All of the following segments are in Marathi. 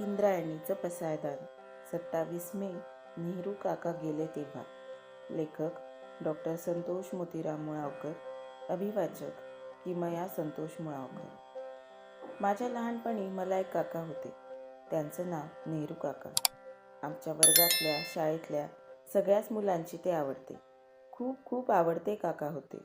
इंद्रायणीचं पसायदान. सत्तावीस मे नेहरू काका गेले तेव्हा. लेखक डॉक्टर संतोष मोतीराम मुळावकर. अभिवाचक किमया संतोष मुळावकर. माझ्या लहानपणी मला एक काका होते. त्यांचं नाव नेहरू काका. आमच्या वर्गातल्या शाळेतल्या सगळ्याच मुलांची ते आवडते. खूप खूप आवडते काका होते.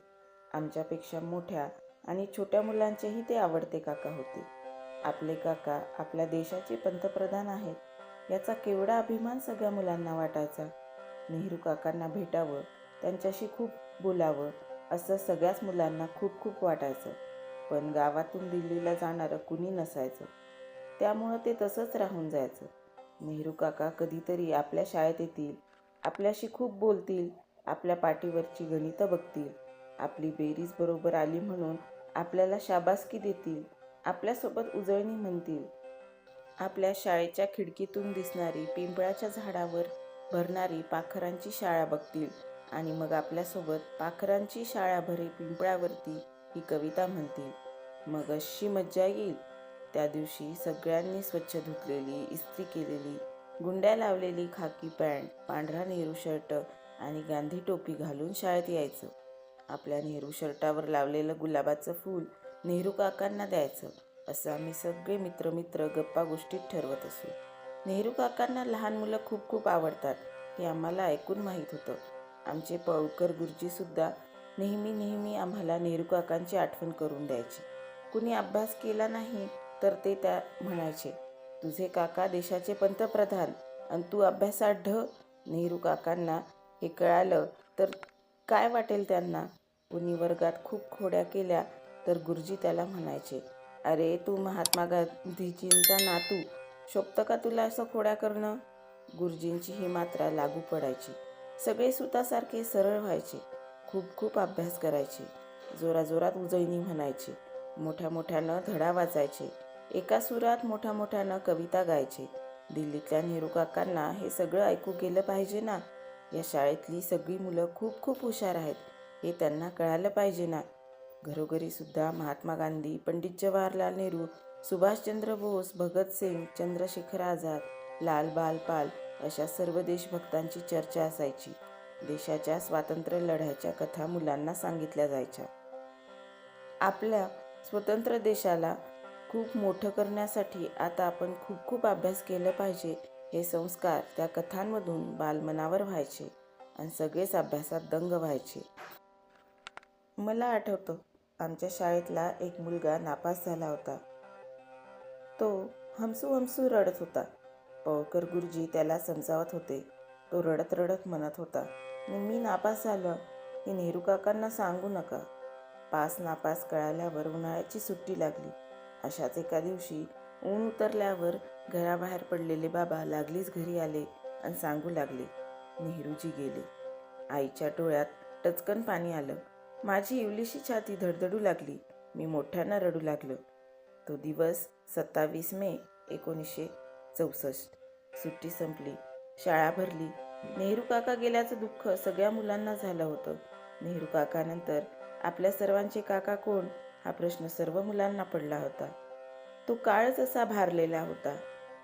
आमच्यापेक्षा मोठ्या आणि छोट्या मुलांचेही ते आवडते काका होते. आपले काका आपल्या देशाचे पंतप्रधान आहेत याचा केवढा अभिमान सगळ्या मुलांना वाटायचा. नेहरू काकांना भेटावं त्यांच्याशी खूप बोलावं असं सगळ्याच मुलांना खूप खूप वाटायचं. पण गावातून दिल्लीला जाणारं कुणी नसायचं. त्यामुळं ते तसंच राहून जायचं. नेहरू काका कधीतरी आपल्या शाळेत येतील आपल्याशी खूप बोलतील आपल्या पाठीवरची गणितं बघतील आपली बेरीज बरोबर आली म्हणून आपल्याला शाबासकी देतील. आपल्यासोबत उजळणी म्हणतील. आपल्या शाळेच्या खिडकीतून दिसणारी पिंपळाच्या झाडावर भरणारी पाखरांची शाळा बघतील आणि मग आपल्यासोबत पाखरांची शाळा भरे पिंपळावरती ही कविता म्हणतील. मग अशी मज्जा येईल. त्या दिवशी सगळ्यांनी स्वच्छ धुतलेली इस्त्री केलेली गुंड्या लावलेली खाकी पॅन्ट पांढरा नेहरू शर्ट आणि गांधी टोपी घालून शाळेत यायचं. आपल्या नेहरू शर्टावर लावलेलं गुलाबाचं फूल नेहरू काकांना द्यायचं असं आम्ही सगळे मित्र मित्र गप्पा गोष्टीत ठरवत असू. नेहरू काकांना लहान मुलं खूप खूप आवडतात हे आम्हाला ऐकून माहीत होतं. आमचे पळकर गुरुजीसुद्धा नेहमी नेहमी आम्हाला नेहरू काकांची आठवण करून द्यायची. कुणी अभ्यास केला नाही तर ते त्या म्हणायचे तुझे काका देशाचे पंतप्रधान आणि तू अभ्यासात ढ नेहरू काकांना हे कळालं तर काय वाटेल त्यांना? कुणी वर्गात खूप खोड्या केल्या तर गुरुजी त्याला म्हणायचे अरे तू महात्मा गांधीजींचा नातू शोभतं का तुला असं खोड्या करणं? गुरुजींची ही मात्रा लागू पडायची. सगळे सुतासारखे सरळ व्हायचे. खूप खूप अभ्यास करायचे. जोराजोरात उजळणी म्हणायचे. मोठ्या मोठ्यानं धडा वाचायचे एका सुरात मोठ्या मोठ्यानं कविता गायचे. दिल्लीतल्या नेहरू काकांना हे सगळं ऐकू गेलं पाहिजे ना? या शाळेतली सगळी मुलं खूप खूप हुशार आहेत. हे त्यांना कळालं पाहिजे ना? घरोघरीसुद्धा महात्मा गांधी पंडित जवाहरलाल नेहरू सुभाषचंद्र बोस भगतसिंग चंद्रशेखर आझाद लाल बाल पाल अशा सर्व देशभक्तांची चर्चा असायची. देशाच्या स्वातंत्र्य लढ्याच्या कथा मुलांना सांगितल्या जायच्या. आपल्या स्वतंत्र देशाला खूप मोठं करण्यासाठी आता आपण खूप खूप अभ्यास केलं पाहिजे हे संस्कार त्या कथांमधून बालमनावर व्हायचे आणि सगळेच अभ्यासात दंग व्हायचे. मला आठवतं आमच्या शाळेतला एक मुलगा नापास झाला होता. तो हमसू हमसू रडत होता. पवकर गुरुजी त्याला समजावत होते. तो रडत रडत म्हणत होता मी नापास झालं? हे नेहरू काकांना सांगू नका. पास नापास कळाल्यावर उन्हाळ्याची सुट्टी लागली. अशाच एका दिवशी ऊन उतरल्यावर घराबाहेर पडलेले बाबा लागलीच घरी आले आणि सांगू लागले नेहरूजी गेले. आईच्या डोळ्यात टचकन पाणी आलं. माझी इवलीशी छाती धडधडू लागली. मी मोठ्यांना रडू लागलो. तो दिवस सत्तावीस मे एकोणीसशे चौसष्ट. सुट्टी संपली. शाळा भरली. नेहरू काका गेल्याचं दुःख सगळ्या मुलांना झालं होतं. नेहरू काकानंतर आपल्या सर्वांचे काका कोण? हा प्रश्न सर्व मुलांना पडला होता. तो काळच असा भारलेला होता.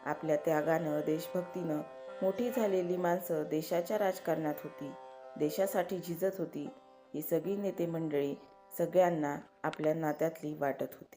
आपल्या त्यागानं देशभक्तीनं मोठी झालेली माणसं देशाच्या राजकारणात होती. देशासाठी झिजत होती. ही सगळी नेते मंडळी सगळ्यांना आपल्या नात्यातली वाटत होती.